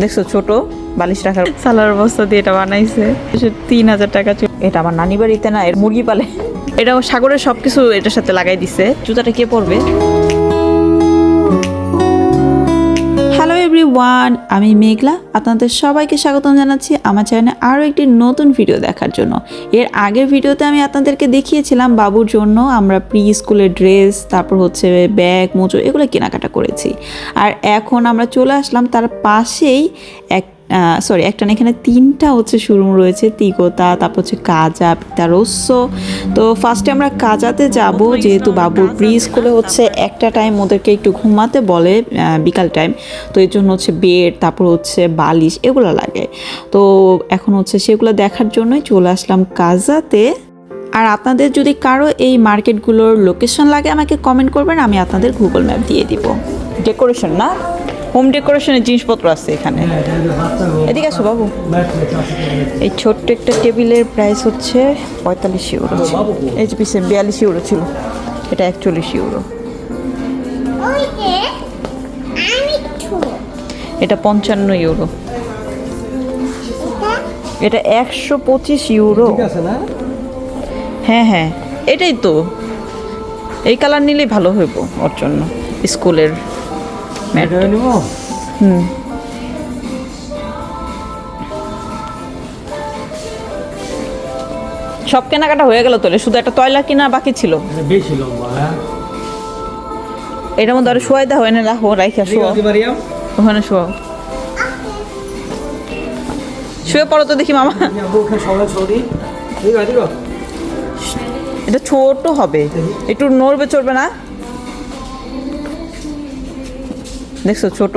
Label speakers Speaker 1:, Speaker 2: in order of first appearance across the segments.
Speaker 1: দেখছ ছোট বালিশ রাখার সালার বস্তা দিয়ে এটা বানাইছে। তিন হাজার টাকা এটা আমার নানি বাড়িতে না এর মুরগি পালে। এটা সাগরের সবকিছু এটার সাথে লাগাই দিছে। জুতাটা কে পরবে? এভরিওয়ান আমি মেঘলা। আপনাদের সবাইকে স্বাগতম জানাচ্ছি আমার চ্যানেলে আরও একটি নতুন ভিডিও দেখার জন্য। এর আগের ভিডিওতে আমি আপনাদেরকে দেখিয়েছিলাম বাবুর জন্য আমরা প্রি স্কুলের ড্রেস তারপর হচ্ছে ব্যাগ মোজো, এগুলো কেনাকাটা করেছি। আর এখন আমরা চলে আসলাম তার পাশেই এক সরি একটা এখানে তিনটা হচ্ছে শোরুম রয়েছে, তিগোতা, তারপর হচ্ছে কাজা, পিতা পিতারস্য তো ফার্স্টে আমরা কাজাতে যাব, যেহেতু বাবুর প্রি স্কুলে হচ্ছে একটা টাইম ওদেরকে একটু ঘুমাতে বলে বিকাল টাইম তো এর জন্য হচ্ছে বেড তারপর হচ্ছে বালিশ, এগুলো লাগে। তো এখন হচ্ছে সেগুলো দেখার জন্যই চলে আসলাম কাজাতে। আর আপনাদের যদি কারও এই মার্কেটগুলোর লোকেশন লাগে, আমাকে কমেন্ট করবেন, আমি আপনাদের গুগল ম্যাপ দিয়ে দিব। ডেকোরেশন না? হোম ডেকোরেশনের জিনিসপত্র আছে এখানে। এদিকে আসো বাবু। এই ছোট্ট একটা টেবিলের প্রাইস হচ্ছে পঁয়তাল্লিশ ইউরো এই যে পিসে বিয়াল্লিশ ইউরো ছিল। এটা একচল্লিশ ইউরো এটা পঞ্চান্ন ইউরো এটা একশো পঁচিশ ইউরো হ্যাঁ হ্যাঁ। এটাই তো। এই কালার নিলেই ভালো হইব ওর জন্য স্কুলের। হুম সব কেনাকাটা হয়ে গেল তোলে শুধু একটা তয়লা কিনা বাকি ছিল।
Speaker 2: বেশি লম্বা হ্যাঁ?
Speaker 1: এটার মধ্যে আরও শোয়াই দেওয়া হয় না রাখো রাইখা শোয়া ওখানে শোয়াও। শুয়ে পড়ো তো দেখি মামা। এটা ছোট হবে একটু নড়বে চড়বে না। দেখছ ছোট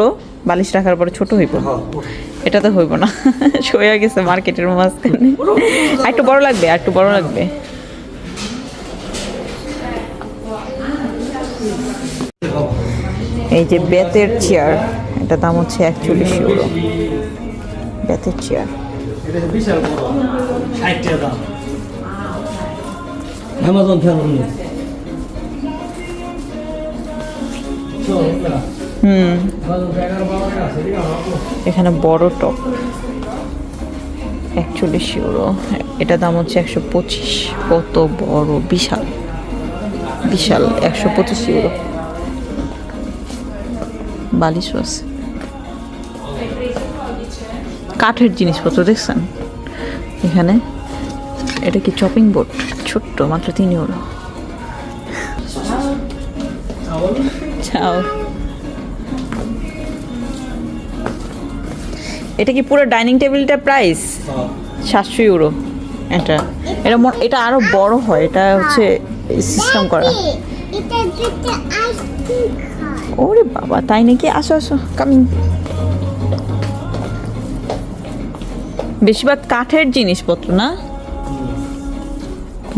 Speaker 1: বালিশ রাখার পরে ছোট হইব। এটা তো হইব না। সইয়া গেছে মার্কেটের মাঝখানে। আর একটু বড় লাগবে আর একটু বড় লাগবে। এই যে বেতের চেয়ার এটা দাম হচ্ছে একচল্লিশ ইউরো। বেতের চেয়ার।
Speaker 2: অ্যামাজন ফেরত
Speaker 1: হুম। এখানে বড় টপ। একচল্লিশ ইউরো। এটা দাম হচ্ছে একশো পঁচিশ। কত বড়, বিশাল। বিশাল, একশো পঁচিশ ইউরো। বালিশও আছে। কাঠের জিনিসপত্র, দেখছেন? এখানে এটা কি চপিং বোর্ড ছোট্ট, মাত্র তিন ইউরো। চাও। এটা কি পুরো ডাইনিং টেবিলটা প্রাইস? সাতশো ইউরো। এটা এটা এটা আরও বড় হয় এটা হচ্ছে সিস্টেম করা। ওরে বাবা তাই নাকি? আসো আসো কামিং বেশিরভাগ কাঠের জিনিসপত্র না?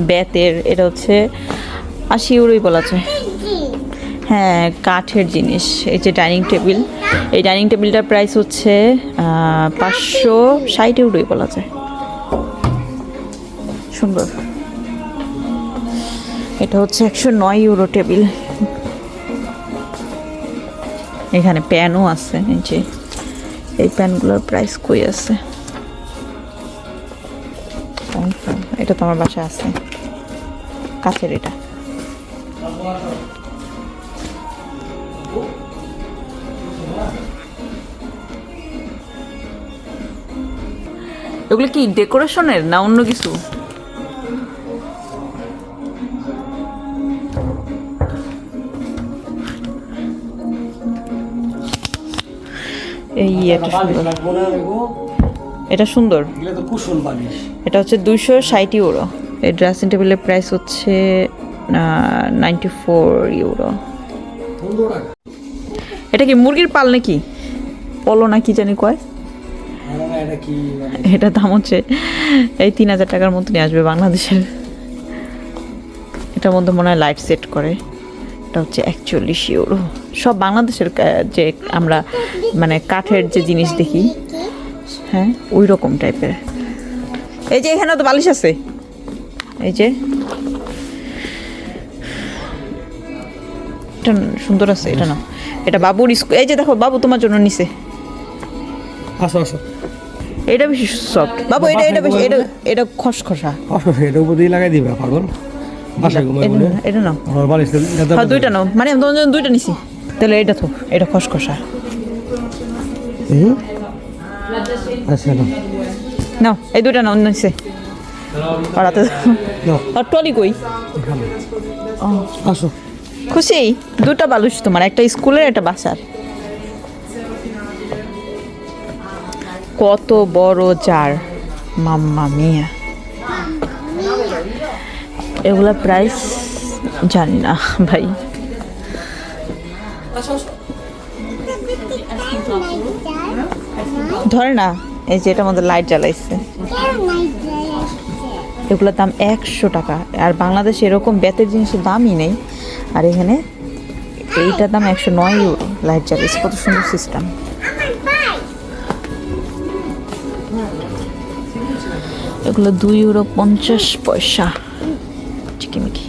Speaker 1: বেতের এটা হচ্ছে আশি ইউরোই বলা যায়। হ্যাঁ কাঠের জিনিস, এই যে ডাইনিং টেবিল। এই ডাইনিং টেবিলটার প্রাইস হচ্ছে পাঁচশো ষাট ইউরোই বলা যায়। সুন্দর। এটা হচ্ছে একশো নয় ইউরো টেবিল। এখানে প্যানও আছে, এই যে। এই প্যানগুলোর প্রাইস কই আছে? এটা তো আমার বাসায় আছে। কাছের এটা। এগুলো কি ডেকোরেশনের না অন্য কিছু? এই এটা সুন্দর। এটা সুন্দর। এটা হচ্ছে দুইশো ষাট ইউরো। এই ড্রেসিং টেবিলের প্রাইস হচ্ছে নাইনটি ফোর ইউরো। এটা কি মুরগির পাল নাকি? পলো না কি জানি কয়।
Speaker 2: এটা মানে
Speaker 1: এটা দাম হচ্ছে এই তিন হাজার টাকার মতনই আসবে বাংলাদেশের। এটার মধ্যে মনে হয় লাইট সেট করে। এটা হচ্ছে একচল্লিশ ইউরো সব বাংলাদেশের যে আমরা মানে কাঠের যে জিনিস দেখি হ্যাঁ ওই রকম টাইপের এই যে এখানে তো বালিশ আছে। এই যে। এটা সুন্দর আছে এটা না এটা বাবুর স্কুল এই যে দেখো বাবু তোমার জন্য নিছে।
Speaker 2: আসো আসো।
Speaker 1: এটা বেশি সফট বাবু এটা এটা বেশি এটা এটা খসখসা।
Speaker 2: এটা উপর দিয়ে লাগাই দিবা পাগল। বাসায় ঘুমাই
Speaker 1: এটা
Speaker 2: বলে।
Speaker 1: নাও, এটা নাও।
Speaker 2: আমার বালিশ
Speaker 1: হ্যাঁ দুইটা নাও। মানে আমি তোমার জন্য দুইটা নিছি। তাহলে এটা তো এটা খসখসা।
Speaker 2: আচ্ছা না
Speaker 1: নাও। এই দুইটা নাও নিছে। পাড়াতে আর টলি কই?
Speaker 2: আসো।
Speaker 1: খুশি? দুটা বালুস তোমার একটা স্কুলের একটা বাসার। কত বড় জার। মাম্মা মিয়া। এগুলা প্রাইস জানি না ভাই। ধরে না, এই যে এটার মধ্যে লাইট জ্বালাইছে। এগুলোর দাম একশো টাকা। আর বাংলাদেশে এরকম বেতের জিনিসের দামই নেই। আর এখানে এইটার দাম একশো নয় লাইট জ্বালিয়েছে কত সুন্দর সিস্টেম এগুলো দুই ইউরো পঞ্চাশ পয়সা। চিকিমিকি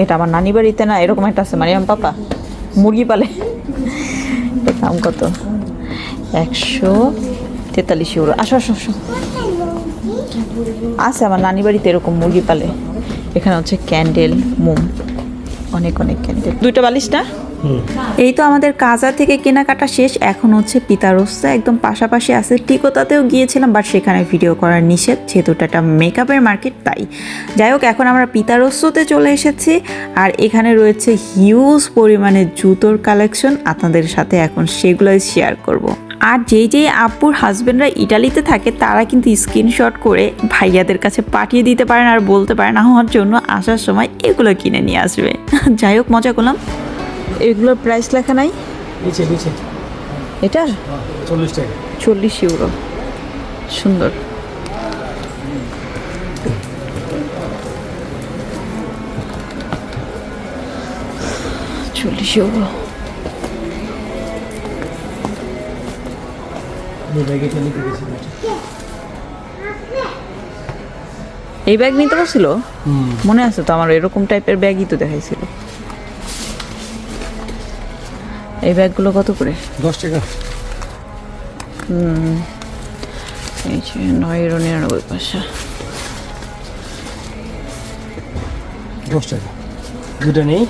Speaker 1: এটা আমার নানি বাড়িতে না, এরকম একটা আছে মারিয়াম পাপা, মুরগি পালে। দাম কত? একশো তেতাল্লিশ ইউরো আসো আসো আসো। আছে আমার নানি বাড়িতে এরকম মুরগি পালে। এখানে হচ্ছে ক্যান্ডেল, মোম। অনেক অনেক ক্যান্ডেল। দুইটা বালিশ না? এই তো আমাদের কাজা থেকে কেনাকাটা শেষ। এখন হচ্ছে পিতারস্তা একদম পাশাপাশি আছে। টিকোতাতেও গিয়েছিলাম বাট সেখানে ভিডিও করার নিষেধ। যেহেতু একটা মেকআপের মার্কেট তাই। যাই হোক, এখন আমরা পিতারস্যতে চলে এসেছি। আর এখানে রয়েছে হিউজ পরিমাণে জুতোর কালেকশন আপনাদের সাথে এখন সেগুলোই শেয়ার করব। আর যেই যেই আপুর হাজবেন্ডরা ইটালিতে থাকে, তারা কিন্তু স্ক্রিনশট করে ভাইয়াদের কাছে পাঠিয়ে দিতে পারেন আর বলতে পারেন, আমার জন্য আসার সময় এগুলো কিনে নিয়ে আসবে। যাই হোক, মজা করলাম। এগুলোর প্রাইস লেখা নাই?
Speaker 2: নিচে নিচে।
Speaker 1: এটার
Speaker 2: চল্লিশ টাকা।
Speaker 1: চল্লিশ ইউরো সুন্দর। চল্লিশ ইউরো
Speaker 2: এই ব্যাগে
Speaker 1: নিতে পারছিল? মনে আছে তো আমার এরকম টাইপের ব্যাগই তো দেখাইছিল। এই ব্যাগগুলো কত করে?
Speaker 2: দশ টাকা।
Speaker 1: এই যে নয় নিরানব্বই পয়সা।
Speaker 2: দশ টাকা। দুটা নেই।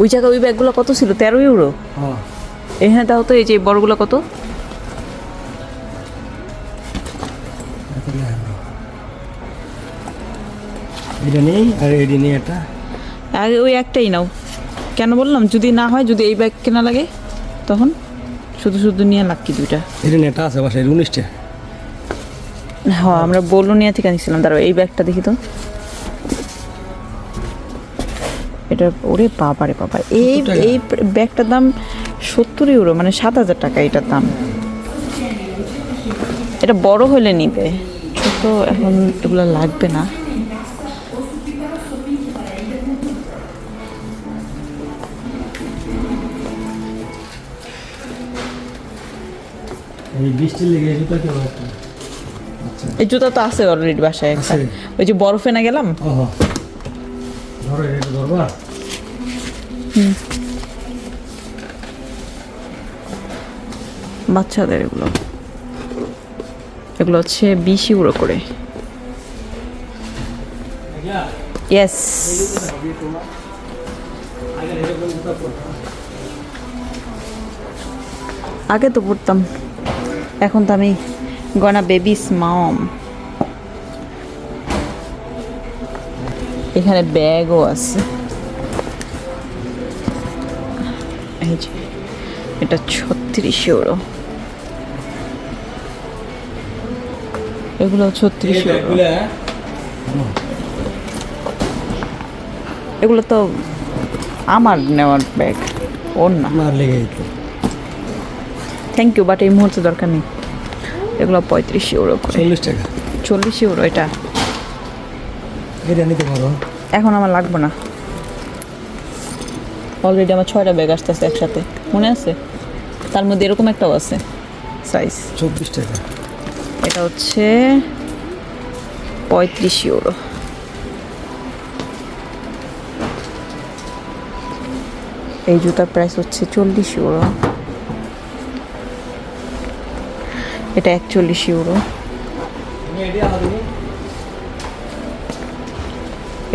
Speaker 1: ওই জায়গায় ওই ব্যাগগুলো কত ছিল? তেরো ইউরো?
Speaker 2: হ্যাঁ।
Speaker 1: এখানে তাও তো এই যে বড়গুলো কত?
Speaker 2: এটা নেই আর এডি নেই একটা।
Speaker 1: আগে ওই একটাই নাও। কেন বললাম? যদি না হয় যদি এই ব্যাগ কেনা লাগে তখন শুধু শুধু নিয়ে লাক্কি দুইটা।
Speaker 2: এটা নেটা আছে বাসায় উনিশটা
Speaker 1: হ্যাঁ আমরা বলুনিয়া থেকে আনিছিলাম। দাঁড়াও এই ব্যাগটা দেখি তো। এটা ওরে বাবা রে বাবা এই এই ব্যাগটার দাম সত্তর ইউরো মানে সাত হাজার টাকা এটার দাম। এটা বড় হলে নিবে। ছোট এখন এগুলো লাগবে না।
Speaker 2: এই বৃষ্টির লেগে জুতা কেমন একটা
Speaker 1: এই জুতা তো আছে অলরেডি বাসায় একটা। ওই যে বরফে না গেলাম?
Speaker 2: ও ধরো এটা ধরবা।
Speaker 1: বাচ্চাদের এগুলো। এগুলো হচ্ছে বিশ ইউরো করে। ইয়েস আগে তো পড়তাম এখন তো আমি গনা বেবিস মম এখানে ব্যাগও আছে। এই যে এটা ছত্রিশ ইউরো এগুলো ছত্রিশ ইউরো এগুলো তো আমার নেওয়ার ব্যাগ ওর না।
Speaker 2: লেগে
Speaker 1: থ্যাংক ইউ বাট এই মুহূর্তে দরকার নেই। এগুলো পঁয়ত্রিশ ইউরো
Speaker 2: চল্লিশ টাকা।
Speaker 1: চল্লিশ ইউরো এটা।
Speaker 2: এটা নিতে পারো
Speaker 1: এখন আমার লাগবে না। অলরেডি আমার ছয়টা ব্যাগ আসতেছে একসাথে। মনে আছে? তার মধ্যে এরকম একটাও আছে। সাইজ
Speaker 2: চব্বিশ টাকা।
Speaker 1: এটা হচ্ছে পঁয়ত্রিশ ইউরো এই জুতার প্রাইস হচ্ছে চল্লিশ ইউরো এটা একচল্লিশ ইউরো।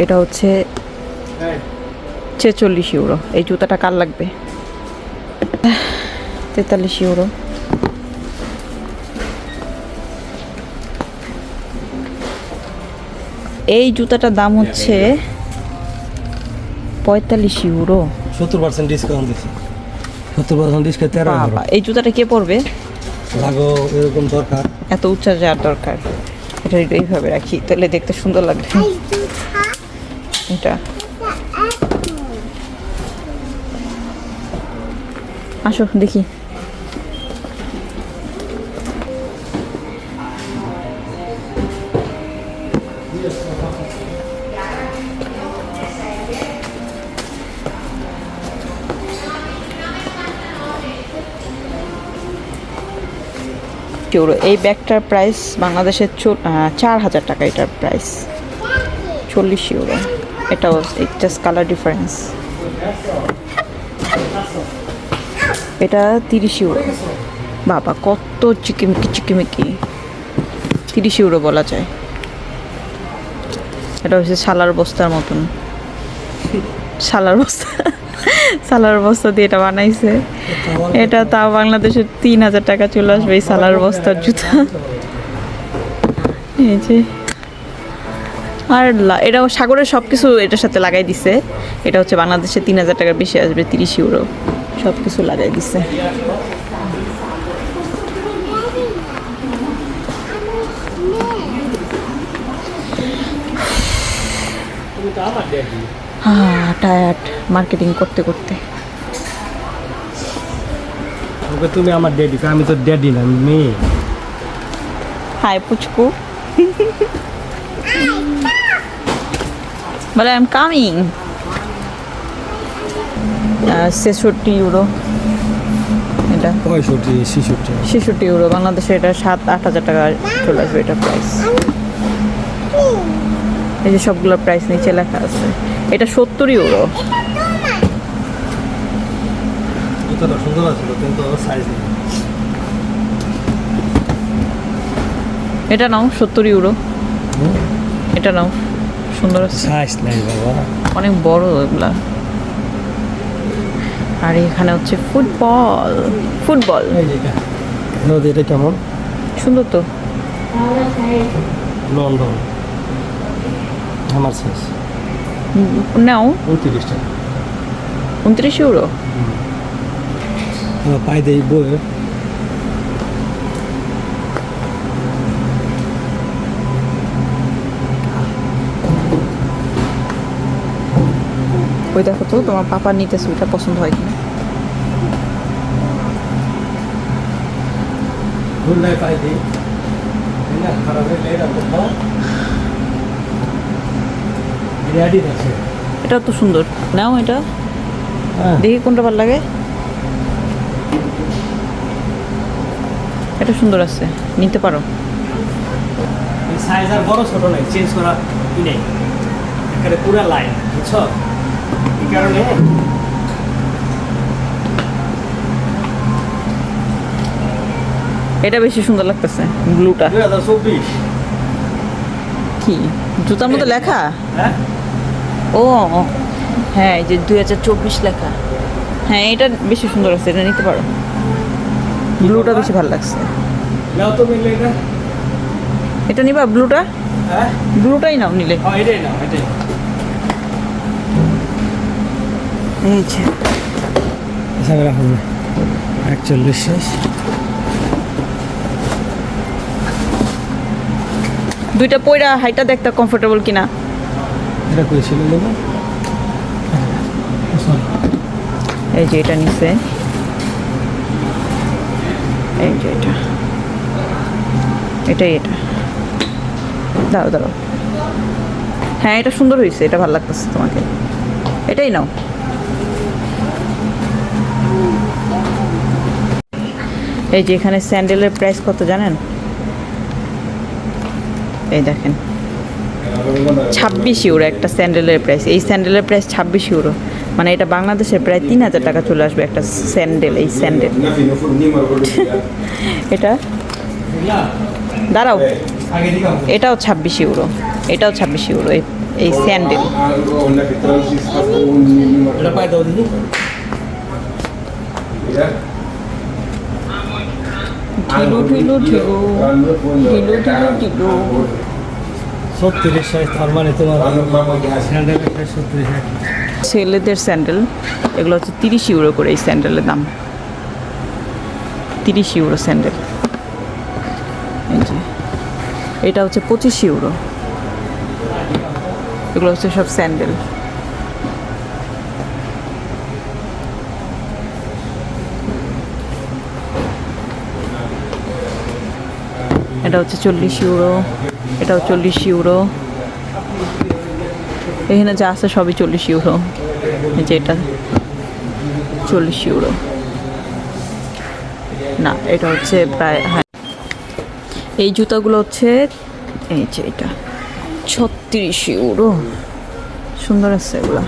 Speaker 1: এটা হচ্ছে ছেচল্লিশ ইউরো। এই জুতাটা কার লাগবে? তেতাল্লিশ ইউরো। এই জুতাটার দাম হচ্ছে পঁয়তাল্লিশ ইউরো।
Speaker 2: সত্তর পার্সেন্ট ডিসকাউন্ট দিচ্ছি। সত্তর পার্সেন্ট ডিসকাউন্ট
Speaker 1: এই জুতাটা কে পরবে?
Speaker 2: লাগো এরকম দরকার।
Speaker 1: এত উচ্চা যাওয়ার দরকার। এটা এইভাবে রাখি তাহলে দেখতে সুন্দর লাগবে। এটা।
Speaker 3: এটা
Speaker 1: আসো দেখি। ইউরো। এই ব্যাগটার প্রাইস বাংলাদেশের চার হাজার টাকা এটার প্রাইস চল্লিশ ইউরো। এটাও জাস্ট কালার ডিফারেন্স এটা তিরিশ ইউরো। বাবা, কত চিকিমিকি চিকিমিকি। তিরিশ ইউরো বলা যায়। এটা হচ্ছে সালার বস্তার মতন। সালার বস্তা। সালার বস্তা দিয়ে এটা বানাইছে। এটা তাও বাংলাদেশে তিন হাজার টাকা চলে আসবে এই সালার বস্তার জুতা। এই যে। আর এটা সাগরের সব কিছু এটার সাথে লাগাই দিছে। এটা হচ্ছে বাংলাদেশে তিন হাজার টাকার বেশি আসবে, তিরিশ ইউরো। সব কিছু লাগাই দিছে। হ্যাঁ টায়ার্ড মার্কেটিং করতে করতে।
Speaker 2: ওকে তুমি আমার ড্যাডি আমি তো ড্যাডি না আমি মেয়ে।
Speaker 1: হাই পুচকু। বলে আই এম কামিং ছেষট্টি ইউরো এটা।
Speaker 2: পঁয়ষট্টি ছেষট্টি।
Speaker 1: ছেষট্টি ইউরো বাংলাদেশে এটা সাত আট হাজার টাকা চলে আসবে এটা প্রাইস এই যে সবগুলোর প্রাইস নিচে লেখা আছে। এটা সত্তর ইউরো এটা নাও সত্তর ইউরো এটা নাও সুন্দর
Speaker 2: সাইজ নাই বাবা।
Speaker 1: অনেক বড় এগুলা। আর এখানে হচ্ছে ফুটবল। ফুটবল।
Speaker 2: নদী এটা কেমন?
Speaker 1: সুন্দর তো।
Speaker 2: লন্ডন। আমার সাইজ
Speaker 1: নাও
Speaker 2: উনত্রিশ টাকা
Speaker 1: উনত্রিশ ইউরো
Speaker 2: আমার পাই দেই বই
Speaker 1: ওই দেখো তো তোমার পাপা নিতেছে ওইটা পছন্দ হয় কিনা
Speaker 2: হুন্ডাই পাই দেই না খারাপ হলে এটা
Speaker 1: তো সুন্দর। নাও এটা।
Speaker 2: হ্যাঁ।
Speaker 1: দেখি কোনটা ভালো লাগে। এটা সুন্দর আছে। নিতে পারো।
Speaker 2: সাইজ আর বড় ছোট নাই চেঞ্জ করা ই নেই। এখানে পুরো লাইন বুঝছ? এই কারণে
Speaker 1: এটা বেশি সুন্দর লাগতেছে ব্লুটা
Speaker 2: দুই হাজার চব্বিশ।
Speaker 1: কি? জুতার মধ্যে লেখা?
Speaker 2: হ্যাঁ?
Speaker 1: ও হ্যাঁ এই যে দুই হাজার চব্বিশ লেখা। হ্যাঁ এটা বেশি সুন্দর আছে এটা নিতে পারো। ব্লুটা বেশি ভালো লাগছে।
Speaker 2: এটা।
Speaker 1: নিবা ব্লুটা
Speaker 2: হ্যাঁ?
Speaker 1: ব্লুটাই নাও নিলে।
Speaker 2: হ্যাঁ নাও এটাই।
Speaker 1: এই যে।
Speaker 2: হিসাবে রাখুন না। একচল্লিশ শেষ।
Speaker 1: দুইটা পয়রা হাইটা দেখতে কমফোর্টেবল কিনা।
Speaker 2: এটা করেছিল
Speaker 1: এই যে এটা নিছে এই যে এটা। এটাই এটা। দাঁড়াও দাঁড়াও। হ্যাঁ এটা সুন্দর হয়েছে এটা ভালো লাগতেছে তোমাকে। এটাই নাও। এই যে এখানে স্যান্ডেলের প্রাইস কত জানেন? এই দেখেন। ছাব্বিশ ইউরো একটা স্যান্ডেলের প্রাইস এই স্যান্ডেলের প্রাইস ছাব্বিশ ইউরো মানে এটা বাংলাদেশে প্রায় তিন হাজার টাকা চলে আসবে একটা স্যান্ডেল এই স্যান্ডেল। এটা? দাঁড়াও। এটাও ছাব্বিশ ইউরো এটাও ছাব্বিশ ইউরো এই- স্যান্ডেল। ঢিলু ঢিলু।
Speaker 2: সত্তরের সাইজ, তার মানে তোমার
Speaker 1: ছেলেদের স্যান্ডেল, এগুলো হচ্ছে তিরিশ ইউরো করে এই স্যান্ডেলের দাম। তিরিশ ইউরো স্যান্ডেল। এটা হচ্ছে পঁচিশ ইউরো। এগুলো হচ্ছে সব স্যান্ডেল। এটা হচ্ছে চল্লিশ ইউরো, এটাও চল্লিশ ইউরো। এখানে যা আছে সবই চল্লিশ ইউরো। যে এটা চল্লিশ ইউরো। না, এটা হচ্ছে প্রায় হ্যাঁ এই জুতাগুলো হচ্ছে, এই যে এটা ছত্রিশ ইউরো। সুন্দর আছে এগুলো।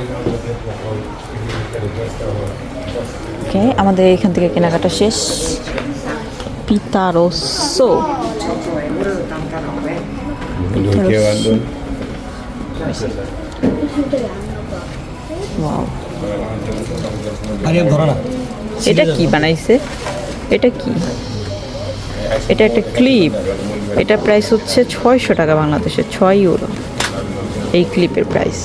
Speaker 1: আমাদের এখান থেকে কেনাকাটা শেষ। পিতারোসো। ওয়াও
Speaker 2: আরে ধরো না
Speaker 1: এটা কি বানাইছে এটা কি এটা একটা ক্লিপ এটা প্রাইস হচ্ছে ছয়শো টাকা বাংলাদেশে ছয় ইউরো। এই ক্লিপের প্রাইস।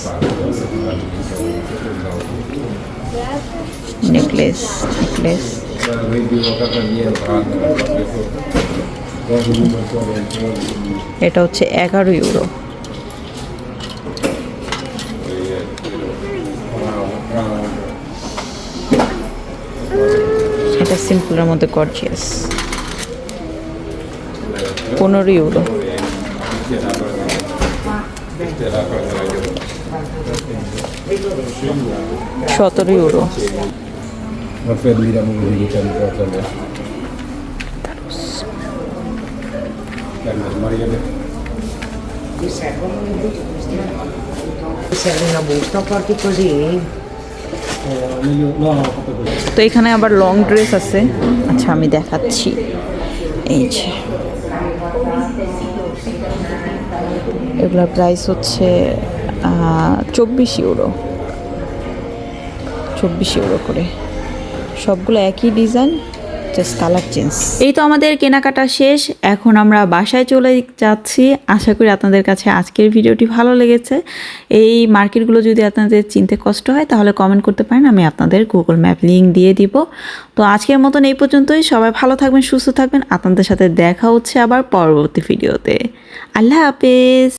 Speaker 1: Necklace necklace. এটা হচ্ছে এগারো ইউরো। এটা সিম্পলের মধ্যে গর্জিয়াস পনেরো ইউরো। সতেরো ইউরো। তো এখানে আবার লং ড্রেস আছে। আচ্ছা আমি দেখাচ্ছি। এই যে। এগুলোর প্রাইস হচ্ছে চব্বিশ ইউরো চব্বিশ ইউরো করে। সবগুলো একই ডিজাইন জাস্ট কালার চেঞ্জ এই তো আমাদের কেনাকাটা শেষ। এখন আমরা বাসায় চলে যাচ্ছি। আশা করি আপনাদের কাছে আজকের ভিডিওটি ভালো লেগেছে। এই মার্কেটগুলো যদি আপনাদের চিনতে কষ্ট হয়, তাহলে কমেন্ট করতে পারেন। আমি আপনাদের গুগল ম্যাপ লিঙ্ক দিয়ে দিব। তো আজকের মতন এই পর্যন্তই। সবাই ভালো থাকবেন, সুস্থ থাকবেন। আপনাদের সাথে দেখা হচ্ছে আবার পরবর্তী ভিডিওতে। আল্লাহ হাফেজ।